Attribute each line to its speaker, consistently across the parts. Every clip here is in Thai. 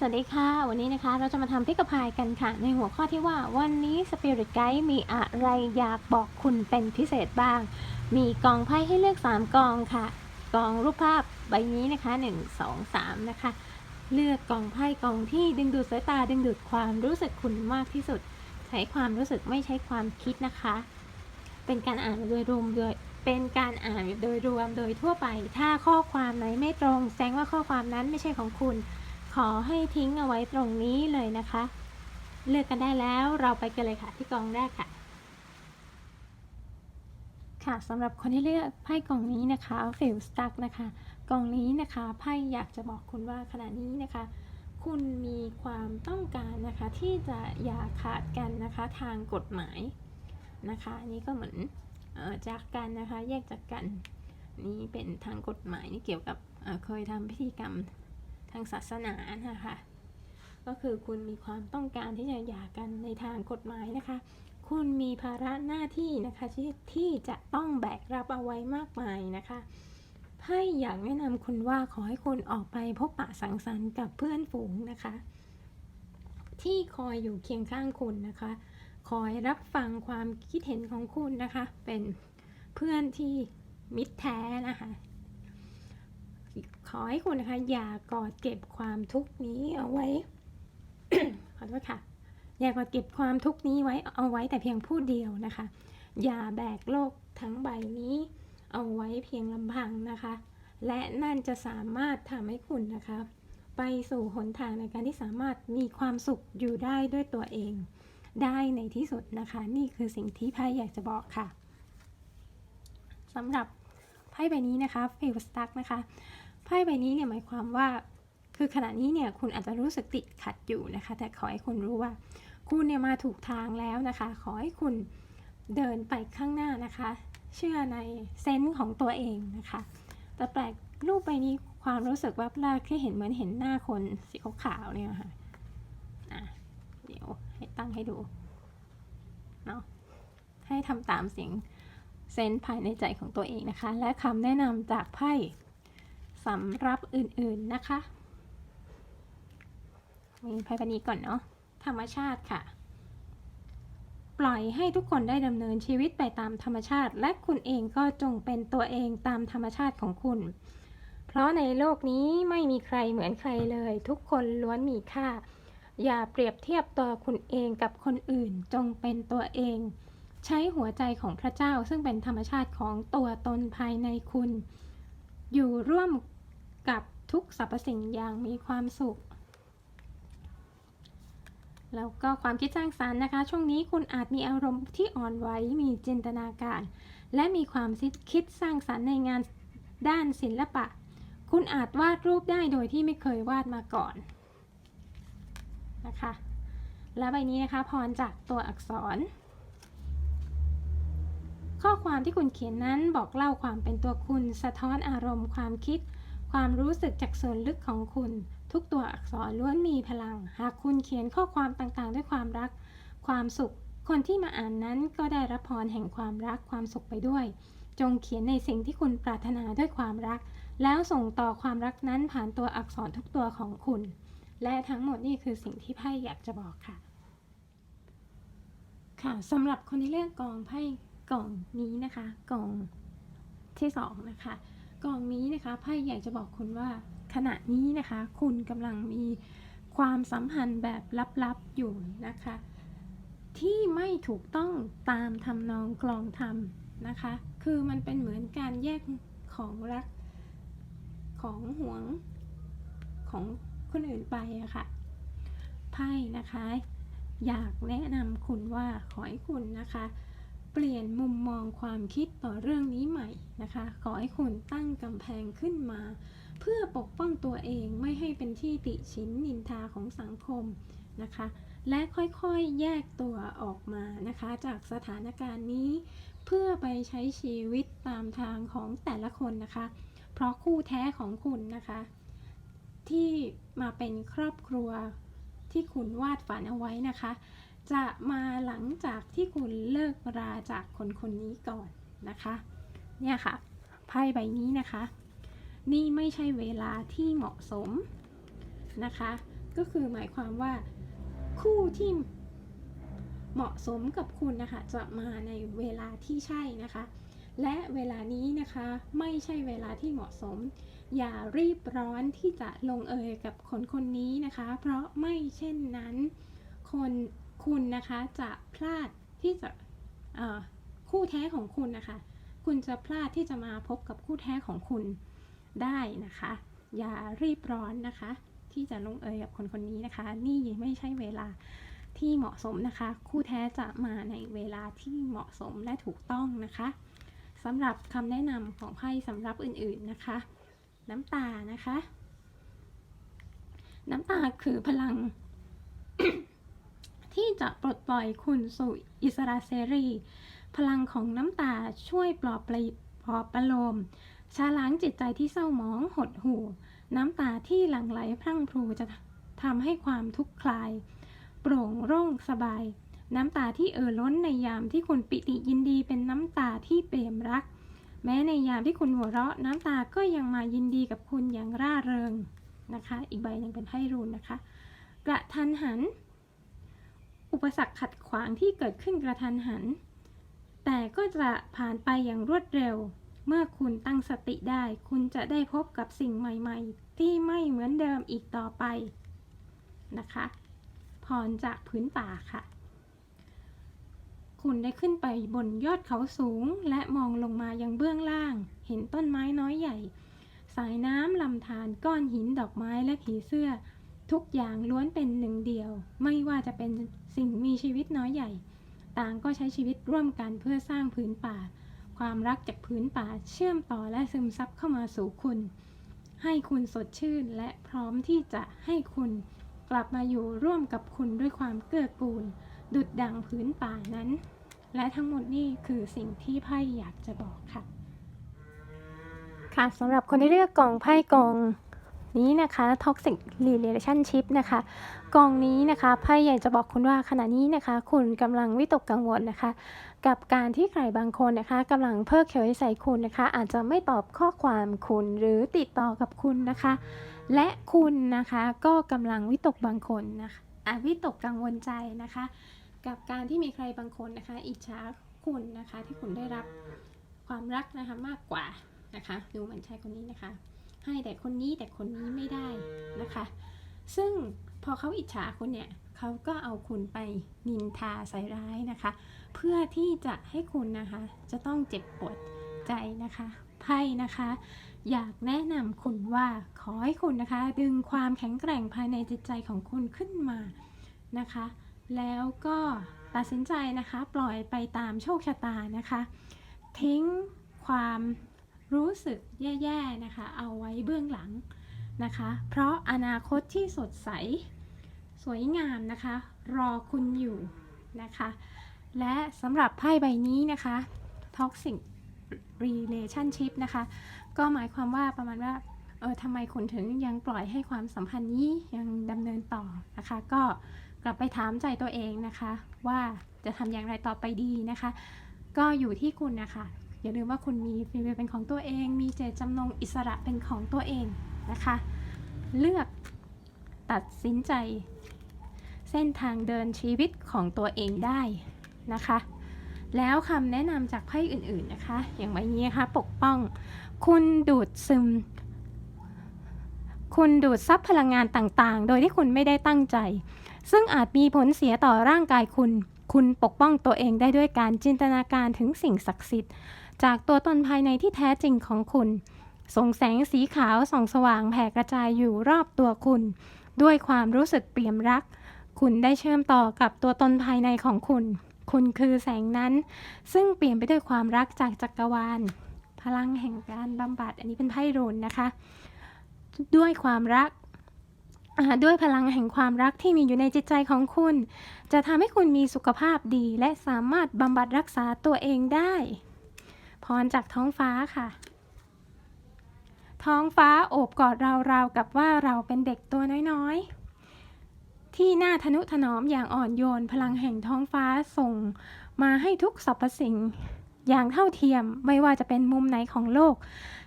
Speaker 1: สวัสดีค่ะ วันนี้นะคะเราจะมาทำพิกพายกันค่ะ ในหัวข้อที่ว่าวันนี้ Spirit Guide มีอะไรอยากบอกคุณเป็นพิเศษบ้าง มีกองไพ่ให้เลือก 3 กองค่ะ กองรูปภาพใบนี้นะคะ 1 2 3 นะคะ เลือกกองไพ่กองที่ดึงดูดสายตาดึงดูดความรู้สึกคุณมากที่สุด ใช้ความรู้สึกไม่ใช้ความคิดนะคะ เป็นการอ่านโดยรวมโดยเป็นการอ่านโดยรวมโดยทั่วไป ถ้าข้อความไหนไม่ตรง แสดงว่าข้อความนั้นไม่ใช่ของคุณ ขอให้ทิ้งเอาไว้ตรงนี้เลยนะคะ เลือกกันได้แล้วเราไปกันเลยค่ะที่กองแรกค่ะ ค่ะสำหรับคนที่เลือกไพ่กองนี้นะคะ f e e l stuck นะคะกองนี้นะคะไพ่อยากจะบอกคุณว่าขณะนี้นะคะ คุณมีความต้องการนะคะที่จะอย่าขาดกันนะคะทางกฎหมายนะคะอันนี้ก็เหมือนออจากกันนะคะแยกจากกัน นี่เป็นทางกฎหมายนี่เกี่ยวกับเเคยทำพิธีกรรม ทางศาสนานะคะก็คือคุณมีความต้องการที่จะหย่ากันในทางกฎหมายนะคะ คุณมีภาระหน้าที่นะคะที่ที่จะต้องแบกรับเอาไว้มากมายนะคะไพ่อยากแนะนำคุณว่าขอให้คุณออกไปพบปะสังสรรค์กับเพื่อนฝูงนะคะ ที่คอยอยู่เคียงข้างคุณนะคะ คอยรับฟังความคิดเห็นของคุณนะคะ เป็นเพื่อนที่มิตรแท้นะคะ ขอให้คุณนะคะอย่ากอดเก็บความทุกนี้เอาไว้ ขอโทษค่ะ อย่ากอดเก็บความทุกนี้ไว้เอาไว้แต่เพียงผู้เดียวนะคะ อย่าแบกโลกทั้งใบนี้ เอาไว้เพียงลำพังนะคะ และนั่นจะสามารถทำให้คุณนะคะ ไปสู่หนทางในการที่สามารถมีความสุขอยู่ได้ด้วยตัวเอง ได้ในที่สุดนะคะ นี่คือสิ่งที่ไพ่อยากจะบอกค่ะสำหรับไพ่ใบนี้นะคะเฟลสตักนะคะ ไพ่ใบนี้เนี่ยหมายความว่า คือขณะนี้เนี่ยคุณอาจจะรู้สึกติดขัดอยู่นะคะ แต่ขอให้คุณรู้ว่า คุณเนี่ยมาถูกทางแล้วนะคะ ขอให้คุณเดินไปข้างหน้านะคะ เชื่อในเซนส์ของตัวเองนะคะ แต่แปลกรูปใบนี้ความรู้สึกว่าแรกแค่เห็นเหมือนเห็นหน้าคนสีขาวๆเนี่ยค่ะเดี๋ยวให้ตั้งให้ดูเนาะให้ทำตามเสียงเซนส์ภายในใจของตัวเองนะคะ และคำแนะนำจากไพ่ สำหรับอื่นๆนะคะมีไพ่ใบนี้ก่อนเนาะธรรมชาติค่ะ ปล่อยให้ทุกคนได้ดำเนินชีวิตไปตามธรรมชาติ และคุณเองก็จงเป็นตัวเองตามธรรมชาติของคุณ เพราะในโลกนี้ไม่มีใครเหมือนใครเลย ทุกคนล้วนมีค่า อย่าเปรียบเทียบตัวคุณเองกับคนอื่น จงเป็นตัวเอง ใช้หัวใจของพระเจ้าซึ่งเป็นธรรมชาติของตัวตนภายในคุณ อยู่ร่วมกับทุกสรรพสิ่งอย่างมีความสุข แล้วก็ความคิดสร้างสรรค์นะคะ ช่วงนี้คุณอาจมีอารมณ์ที่อ่อนไหวมีจินตนาการ และมีความคิดสร้างสรรค์ในงานด้านศิลปะ คุณอาจวาดรูปได้โดยที่ไม่เคยวาดมาก่อนนะคะ และใบนี้นะคะพรจากตัวอักษร ข้อความที่คุณเขียนนั้นบอกเล่าความเป็นตัวคุณ สะท้อนอารมณ์ ความคิด ความรู้สึกจากส่วนลึกของคุณ ทุกตัวอักษรล้วนมีพลัง หากคุณเขียนข้อความต่างๆ ด้วยความรัก ความสุข คนที่มาอ่านนั้นก็ได้รับพรแห่งความรักความสุขไปด้วย จงเขียนในสิ่งที่คุณปรารถนาด้วยความรัก แล้วส่งต่อความรักนั้นผ่านตัวอักษรทุกตัวของคุณ และทั้งหมดนี่คือสิ่งที่ไพ่อยากจะบอกค่ะ ค่ะสำหรับคนที่เลือกกองไพ่ กล่องนี้นะคะ กล่องที่สองนะคะ กล่องนี้นะคะไพ่อยากจะบอกคุณว่าขณะนี้นะคะ คุณกำลังมีความสัมพันธ์แบบลับๆอยู่นะคะ ที่ไม่ถูกต้องตามทำนองกลองธรรมนะคะ คือมันเป็นเหมือนการแยกของรักของห่วงของคนอื่นไปอะค่ะไพ่นะคะ อยากแนะนำคุณว่าขอให้คุณนะคะ เปลี่ยนมุมมองความคิดต่อเรื่องนี้ใหม่นะคะ ขอให้คุณตั้งกำแพงขึ้นมา เพื่อปกป้องตัวเองไม่ให้เป็นที่ติชินนินทาของสังคมนะคะ และค่อยๆแยกตัวออกมานะคะ จากสถานการณ์นี้ เพื่อไปใช้ชีวิตตามทางของแต่ละคนนะคะ เพราะคู่แท้ของคุณนะคะ ที่มาเป็นครอบครัวที่คุณวาดฝันเอาไว้นะคะ จะมาหลังจากที่คุณเลิกราจากคนคนนี้ก่อนนะคะ เนี่ยค่ะไพ่ใบนี้นะคะ นี่ไม่ใช่เวลาที่เหมาะสมนะคะ ก็คือหมายความว่าคู่ที่เหมาะสมกับคุณนะคะจะมาในเวลาที่ใช่นะคะ และเวลานี้นะคะไม่ใช่เวลาที่เหมาะสม อย่ารีบร้อนที่จะลงเอยกับคนคนนี้นะคะ เพราะไม่เช่นนั้น คน คุณนะคะจะพลาดที่จะคู่แท้ของคุณนะคะ คุณจะพลาดที่จะมาพบกับคู่แท้ของคุณได้นะคะ อย่ารีบร้อนนะคะ ที่จะลงเอยกับคนคนนี้นะคะ นี่ไม่ใช่เวลาที่เหมาะสมนะคะ คู่แท้จะมาในเวลาที่เหมาะสมและถูกต้องนะคะสำหรับคำแนะนำของไพ่สำหรับอื่นๆนะคะ น้ำตานะคะ น้ำตาคือพลัง ที่จะปลดปล่อยคุณสู่อิสระเสรี พลังของน้ำตาช่วยปลอบประปลอบประโลมชาล้างจิตใจที่เศร้าหมองหดหู่ น้ำตาที่หลั่งไหลพรั่งพรูจะทำให้ความทุกข์คลาย โปร่งโล่งสบาย น้ำตาที่เอ่อล้นในยามที่คุณปิติยินดีเป็นน้ำตาที่เปี่ยมรัก แม้ในยามที่คุณหัวเราะ น้ำตาก็ยังมายินดีกับคุณอย่างร่าเริงนะคะ อีกใบหนึ่งเป็นไพ่รูนนะคะ กระทันหัน อุปสรรคขัดขวางที่เกิดขึ้นกระทันหัน แต่ก็จะผ่านไปอย่างรวดเร็ว เมื่อคุณตั้งสติได้ คุณจะได้พบกับสิ่งใหม่ๆ ที่ไม่เหมือนเดิมอีกต่อไปนะคะพรจากพื้นป่าค่ะ คุณได้ขึ้นไปบนยอดเขาสูง และมองลงมายังเบื้องล่าง เห็นต้นไม้น้อยใหญ่ สายน้ำลำธารก้อนหินดอกไม้และผีเสื้อ ทุกอย่างล้วนเป็นหนึ่งเดียว ไม่ จะเป็นสิ่งมีชีวิตน้อยใหญ่ ต่างก็ใช้ชีวิตร่วมกันเพื่อสร้างผืนป่า ความรักจากผืนป่าเชื่อมต่อและซึมซับเข้ามาสู่คุณ ให้คุณสดชื่นและพร้อมที่จะให้คุณกลับมาอยู่ร่วมกับคุณด้วยความเกื้อกูล ดุดดังผืนป่านั้น และทั้งหมดนี่คือสิ่งที่ไพ่อยากจะบอกค่ะ ค่ะสำหรับคนที่เลือกกองไพ่กอง นี้นะคะ Toxic Relationship นะคะ กองนี้นะคะไพ่อยากจะบอกคุณว่าขณะนี้นะคะ คุณกำลังวิตกกังวลนะคะ กับการที่ใครบางคนนะคะกำลังเพิกเฉยใส่คุณนะคะ อาจจะไม่ตอบข้อความคุณหรือติดต่อกับคุณนะคะ และคุณนะคะก็กำลังวิตกบางคนนะคะอะวิตกกังวลใจนะคะ กับการที่มีใครบางคนนะคะ อิจฉาคุณนะคะที่คุณได้รับความรักนะคะมากกว่านะคะดูเหมือนชายคนนี้นะคะ ให้แต่คนนี้แต่คนนี้ไม่ได้นะคะ ซึ่งพอเขาอิจฉาคุณเนี่ยเขาก็เอาคุณไปนินทาใส่ร้ายนะคะ เพื่อที่จะให้คุณนะคะ จะต้องเจ็บปวดใจนะคะไพ่นะคะ อยากแนะนำคุณว่าขอให้คุณนะคะ ดึงความแข็งแกร่งภายในจิตใจของคุณขึ้นมานะคะ แล้วก็ตัดสินใจนะคะ ปล่อยไปตามโชคชะตานะคะ ทิ้งความ รู้สึกแย่ๆนะคะ เอาไว้เบื้องหลังนะคะ เพราะอนาคตที่สดใส สวยงามนะคะ รอคุณอยู่นะคะ และสำหรับไพ่ใบนี้นะคะ Toxic Relationship นะคะ ก็หมายความว่าประมาณว่าเออทำไมคุณถึงยังปล่อยให้ความสัมพันธ์นี้ยังดำเนินต่อนะคะ ก็กลับไปถามใจตัวเองนะคะ ว่าจะทำอย่างไรต่อไปดีนะคะ ก็อยู่ที่คุณนะคะ อย่าลืมว่าคุณมีฟรีวิลเป็นของตัวเอง มีเจตจำนงอิสระเป็นของตัวเองนะคะ เลือกตัดสินใจ เส้นทางเดินชีวิตของตัวเองได้นะคะ แล้วคำแนะนำจากไพ่อื่นๆนะคะ อย่างใบนี้นะคะปกป้อง คุณดูดซึม คุณดูดซับพลังงานต่างๆ โดยที่คุณไม่ได้ตั้งใจ ซึ่งอาจมีผลเสียต่อร่างกายคุณ คุณปกป้องตัวเองได้ด้วยการจินตนาการถึงสิ่งศักดิ์สิทธิ์ จากตัวตนภายในที่แท้จริงของคุณ ส่งแสงสีขาวส่องสว่างแผ่กระจายอยู่รอบตัวคุณ ด้วยความรู้สึกเปี่ยมรัก คุณได้เชื่อมต่อกับตัวตนภายในของคุณ คุณคือแสงนั้น ซึ่งเปลี่ยนไปด้วยความรักจากจักรวาล พลังแห่งการบำบัด อันนี้เป็นไพ่รุนนะคะ ด้วยความรัก ด้วยพลังแห่งความรักที่มีอยู่ในจิตใจของคุณ จะทำให้คุณมีสุขภาพดี และสามารถบำบัดรักษาตัวเองได้ พรจากท้องฟ้าค่ะ ท้องฟ้าโอบกอดเราราวกับว่าเราเป็นเด็กตัวน้อยๆ ที่น่าทนุถนอมอย่างอ่อนโยน พลังแห่งท้องฟ้าส่งมาให้ทุกสรรพสิ่ง อย่างเท่าเทียมไม่ว่าจะเป็นมุมไหนของโลก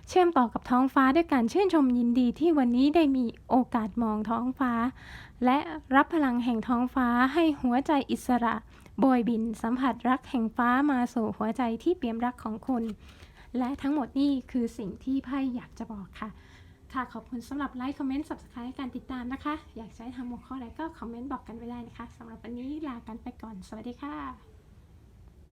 Speaker 1: เชื่อมต่อกับท้องฟ้าด้วยการชื่นชมยินดีที่วันนี้ได้มีโอกาสมองท้องฟ้า และรับพลังแห่งท้องฟ้าให้หัวใจอิสระโบยบินสัมผัสรักแห่งฟ้ามาสู่หัวใจที่เปี่ยมรักของคุณ และทั้งหมดนี่คือสิ่งที่ไพ่อยากจะบอกค่ะ ค่ะขอบคุณสำหรับไลค์คอมเมนต์ subscribe การติดตามนะคะ อยากให้ทำหัวข้ออะไรก็คอมเมนต์บอกกันไว้ได้นะคะสำหรับวันนี้ลากันไปก่อน สวัสดีค่ะ